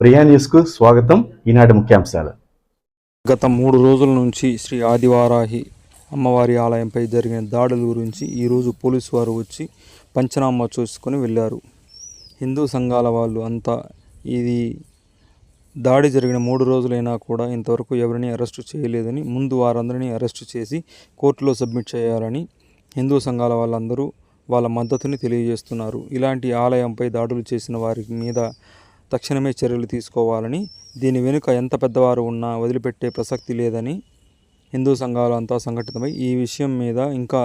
ప్రియా న్యూస్కు స్వాగతం. ఈనాటి ముఖ్యాంశాలు. గత మూడు రోజుల నుంచి శ్రీ ఆదివారాహి అమ్మవారి ఆలయంపై జరిగిన దాడుల గురించి ఈరోజు పోలీసు వారు వచ్చి పంచనామా చూసుకొని వెళ్ళారు. హిందూ సంఘాల వాళ్ళు అంతా ఇది దాడి జరిగిన మూడు రోజులైనా కూడా ఇంతవరకు ఎవరిని అరెస్టు చేయలేదని ముందు వారందరినీ అరెస్టు చేసి కోర్టులో సబ్మిట్ చేయాలని హిందూ సంఘాల వాళ్ళందరూ వాళ్ళ మద్దతుని తెలియజేస్తున్నారు. ఇలాంటి ఆలయంపై దాడులు చేసిన వారి మీద తక్షణమే చర్యలు తీసుకోవాలని దీని వెనుక ఎంత పెద్దవారు ఉన్నా వదిలిపెట్టే ప్రసక్తి లేదని హిందూ సంఘాలు అంతా సంఘటితమై ఈ విషయం మీద ఇంకా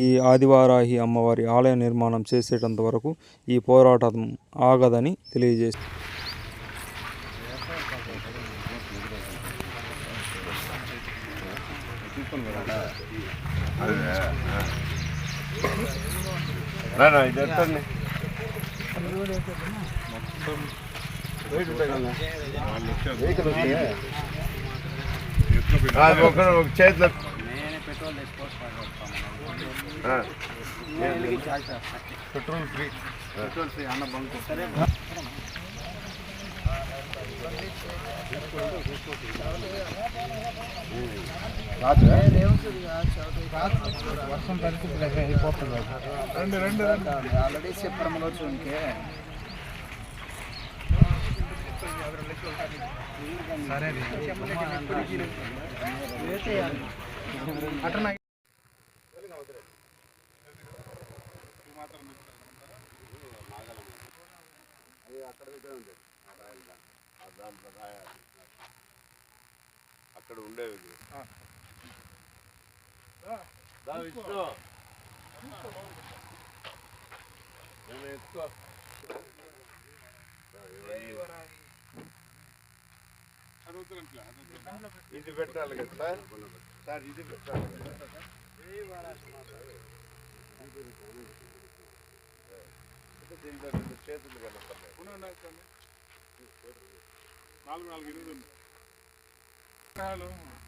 ఈ ఆదివారాహి అమ్మవారి ఆలయ నిర్మాణం చేసేటంత వరకు ఈ పోరాటం ఆగదని తెలియజేస్తారు ఇది ఎత్తండి అది ఒక ఒక చేతిలో ఆ. Petrol free. పెట్రోల్ ఫ్రీ అన్న బంక్ వర్షం పరిస్థితులు అయిపోతుంది. రండి రండి రండి. ఆల్రెడీ చెప్పడంలో చూనికే సరే అక్కడ ఉండేవి విష్ణు ఎత్తుకో ఇది పెట్టాలి కదా సార్? సార్ ఇది పెట్టాలి. దీంట్లో రెండు చేతులు కనపడలేదు నాలుగు నాలుగు ఎనిమిది ఉంది.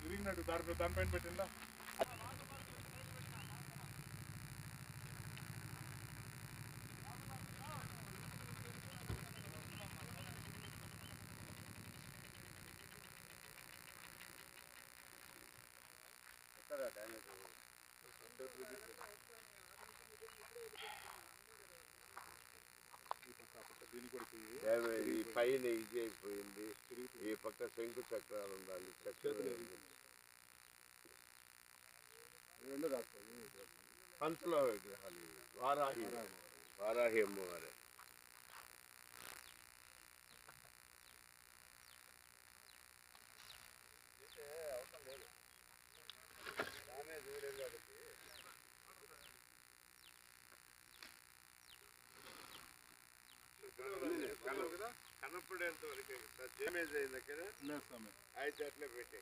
విరిగినట్టు దాని దానిపైన పెట్టిందా? డ్యామేజ్ ఈ పైన ఇది అయిపోయింది ఈ పక్క శంకు చక్రాలు ఉండాలి చక్రాలు పంచలో విగ్రహాలు. వారాహి. వారాహి అమ్మవారు. కనపడేంత వరకు డ్యామేజ్ అయింది కదా? అయితే అట్లే పెట్టే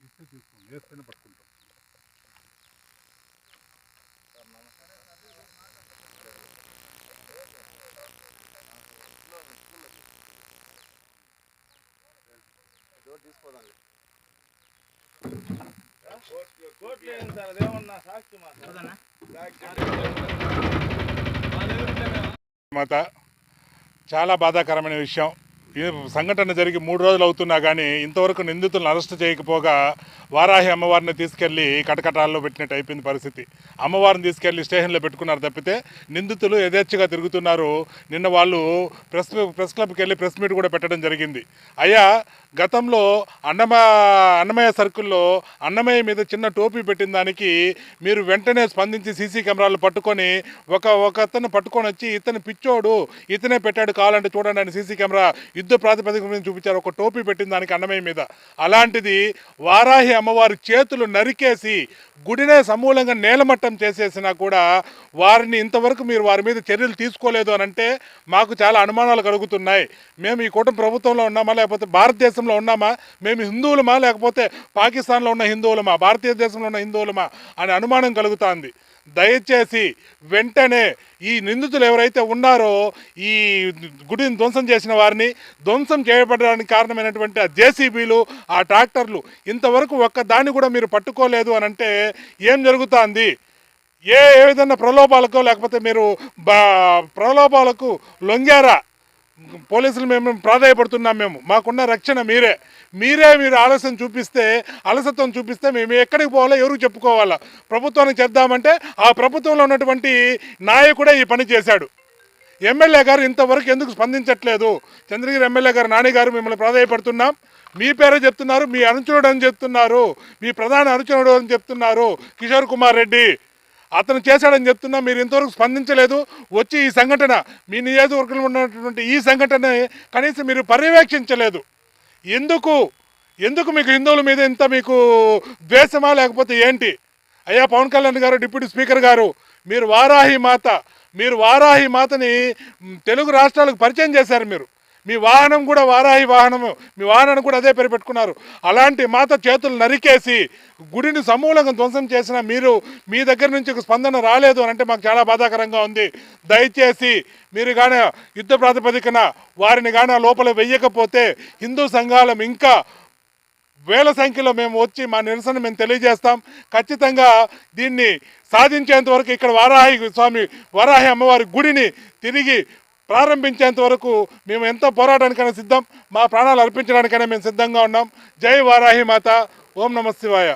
ఇస్తే తీసుకోండి వేస్తేనే పట్టుకుంటాం. సార్ అదేమన్నా సాక్షి మాత చాలా బాధాకరమైన విషయం. ఈ సంఘటన జరిగి మూడు రోజులు అవుతున్నా కానీ ఇంతవరకు నిందితులను అరెస్ట్ చేయకపోగా వారాహి అమ్మవారిని తీసుకెళ్ళి కటకటాల్లో పెట్టినట్టు అయిపోయింది పరిస్థితి. అమ్మవారిని తీసుకెళ్ళి స్టేషన్లో పెట్టుకున్నారు తప్పితే నిందితులు యథేచ్ఛగా తిరుగుతున్నారు. నిన్న వాళ్ళు ప్రెస్ ప్రెస్ క్లబ్కి వెళ్ళి ప్రెస్ మీట్ కూడా పెట్టడం జరిగింది. అయ్యా గతంలో అన్నమ అన్నమయ్య సర్కిల్లో అన్నమయ్య మీద చిన్న టోపీ పెట్టిన దానికి మీరు వెంటనే స్పందించి సీసీ కెమెరాలు పట్టుకొని ఒక ఒక అతను పట్టుకొని వచ్చి ఇతను పిచ్చోడు ఇతనే పెట్టాడు కావాలంటే చూడండి అని సీసీ కెమెరా యుద్ధ ప్రాతిపదిక మీద చూపించారు. ఒక టోపీ పెట్టిన దానికి అన్నమయ్య మీద. అలాంటిది వారాహి అమ్మవారి చేతులు నరికేసి గుడినే సమూలంగా నేలమట్టం చేసేసినా కూడా వారిని ఇంతవరకు మీరు వారి మీద చర్యలు తీసుకోలేదు అని అంటే మాకు చాలా అనుమానాలు కలుగుతున్నాయి. మేము ఈ కూటమి ప్రభుత్వంలో ఉన్నామా లేకపోతే దేశంలో ఉన్నామా? మేము హిందువులమా? లేకపోతే పాకిస్తాన్లో ఉన్న హిందువులమా? భారతీయ దేశంలో ఉన్న హిందువులమా? అనే అనుమానం కలుగుతుంది. దయచేసి వెంటనే ఈ నిందితులు ఎవరైతే ఉన్నారో ఈ గుడిని ధ్వంసం చేసిన వారిని ధ్వంసం చేయబడడానికి కారణమైనటువంటి ఆ జేసీబీలు ఆ ట్రాక్టర్లు ఇంతవరకు ఒక్క దాన్ని కూడా మీరు పట్టుకోలేదు అని అంటే ఏం జరుగుతుంది? ఏ ఏ విధంగా ప్రలోభాలకో లేకపోతే మీరు బా ప్రలోభాలకు లొంగారా? పోలీసులు మేము ప్రాధాయపడుతున్నాం మేము. మాకున్న రక్షణ మీరే. మీరే మీరు ఆలస్యం చూపిస్తే అలసత్వం చూపిస్తే మేము ఎక్కడికి పోవాలో ఎవరు చెప్పుకోవాలా? ప్రభుత్వానికి చెప్దామంటే ఆ ప్రభుత్వంలో ఉన్నటువంటి నాయకుడే ఈ పని చేశాడు. ఎమ్మెల్యే గారు ఇంతవరకు ఎందుకు స్పందించట్లేదు? చంద్రగిరి ఎమ్మెల్యే గారు నాని గారు మిమ్మల్ని ప్రాధాయపడుతున్నాం. మీ పేరే చెప్తున్నారు మీ అనుచరుడు అని చెప్తున్నారు మీ ప్రధాన అనుచరుడు అని చెప్తున్నారు కిషోర్ కుమార్ రెడ్డి. అతను చేశాడని చెప్తున్నా మీరు ఇంతవరకు స్పందించలేదు. వచ్చి ఈ సంఘటన మీ నియోజకవర్గంలో ఉన్నటువంటి ఈ సంఘటన కనీసం మీరు పర్యవేక్షించలేదు. ఎందుకు? ఎందుకు మీకు హిందువుల మీద ఇంత మీకు ద్వేషమా లేకపోతే ఏంటి? అయ్యా పవన్ కళ్యాణ్ గారు డిప్యూటీ స్పీకర్ గారు మీరు వారాహి మాత మీరు వారాహి మాతని తెలుగు రాష్ట్రాలకు పరిచయం చేశారు మీరు. మీ వాహనం కూడా వారాహి వాహనము. మీ వాహనాన్ని కూడా అదే పేరు పెట్టుకున్నారు. అలాంటి మాత చేతులు నరికేసి గుడిని సమూలంగా ధ్వంసం చేసిన మీరు మీ దగ్గర నుంచి ఒక స్పందన రాలేదు అని అంటే మాకు చాలా బాధాకరంగా ఉంది. దయచేసి మీరు కానీ యుద్ధ ప్రాతిపదికన వారిని కానీ లోపల వెయ్యకపోతే హిందూ సంఘాలం ఇంకా వేల సంఖ్యలో మేము వచ్చి మా నిరసన మేము తెలియజేస్తాం. ఖచ్చితంగా దీన్ని సాధించేంత వరకు ఇక్కడ వారాహి స్వామి వారాహి అమ్మవారి గుడిని తిరిగి ప్రారంభించేంత వరకు మేము ఎంత పోరాటానికైనా సిద్ధం మా ప్రాణాలు అర్పించడానికైనా మేము సిద్ధంగా ఉన్నాం. జై వారాహి మాత ఓం నమ శివాయ.